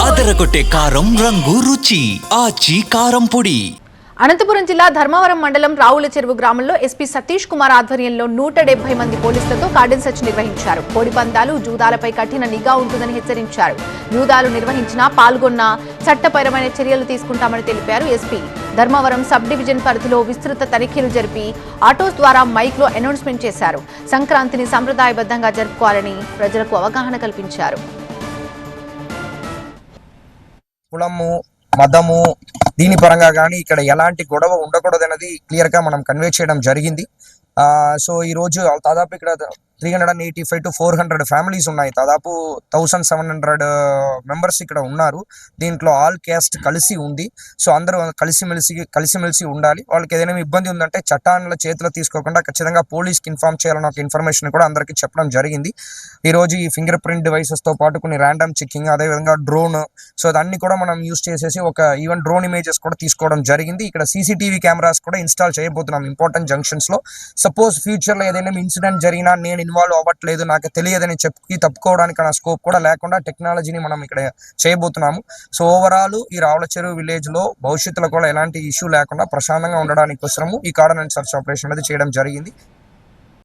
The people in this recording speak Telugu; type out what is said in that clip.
అదరగొట్టే కారం రంగు రుచి ఆచి కారం పొడి. అనంతపురం జిల్లా ధర్మవరం మండలం రావుల చెరువు గ్రామంలో ఎస్పీ సతీష్ కుమార్ ఆధ్వర్యంలో నూట డెబ్బై మంది పోలీసులతో కార్డన్ సెర్చ్ నిర్వహించారు. కోడిపందాలు జూదాలపై కఠిన నిఘా ఉంటుందని హెచ్చరించారు. జూదాలు నిర్వహించినా పాల్గొన్న చట్టపరమైన చర్యలు తీసుకుంటామని తెలిపారు ఎస్పీ. ధర్మవరం సబ్ డివిజన్ పరిధిలో విస్తృత తనిఖీలు జరిపి ఆటోస్ ద్వారా మైక్లో అనౌన్స్మెంట్ చేశారు. సంక్రాంతిని సంప్రదాయబద్ధంగా జరుపుకోవాలని ప్రజలకు అవగాహన కల్పించారు. కులము మతము దీని పరంగా కానీ ఇక్కడ ఎలాంటి గొడవ ఉండకూడదన్నది క్లియర్గా మనం కన్వే చేయడం జరిగింది. ఆ సో ఈ రోజు దాదాపు ఇక్కడ three hundred and eighty five to four hundred families ఉన్నాయి. దాదాపు థౌసండ్ సెవెన్ హండ్రెడ్ మెంబర్స్ ఇక్కడ ఉన్నారు. దీంట్లో ఆల్ క్యాస్ట్ కలిసి ఉంది. సో అందరూ కలిసిమెలిసి కలిసిమెలిసి ఉండాలి. వాళ్ళకి ఏదైనా ఇబ్బంది ఉందంటే చట్టాల చేతిలో తీసుకోకుండా ఖచ్చితంగా పోలీస్కి ఇన్ఫార్మ్ చేయాలన్న ఒక ఇన్ఫర్మేషన్ కూడా అందరికీ చెప్పడం జరిగింది. ఈ రోజు ఈ ఫింగర్ ప్రింట్ డివైసెస్తో పాటు కొన్ని ర్యాండమ్ చెక్కింగ్ అదేవిధంగా డ్రోన్ సో దాన్ని కూడా మనం యూస్ చేసేసి ఒక ఈవెన్ డ్రోన్ ఇమేజెస్ కూడా తీసుకోవడం జరిగింది. ఇక్కడ సీసీటీవీ కెమెరాస్ కూడా ఇన్స్టాల్ చేయబోతున్నాం ఇంపార్టెంట్ జంక్షన్స్లో సపోజ్ ఫ్యూచర్లో ఏదైనా ఇన్సిడెంట్ జరిగినా నేను ఇన్వాల్వ్ అవ్వట్లేదు. నాకు తెలియదని చెప్పి తప్పుకోవడానికి నా స్కోప్ కూడా లేకుండా టెక్నాలజీని మనం ఇక్కడ చేయబోతున్నాము. సో ఓవరాల్ ఈ రావుల చెరువు విలేజ్లో భవిష్యత్తులో కూడా ఎలాంటి ఇష్యూ లేకుండా ప్రశాంతంగా ఉండడానికి కోసము ఈ కార్డన్ అండ్ సర్చ్ ఆపరేషన్ అనేది చేయడం జరిగింది.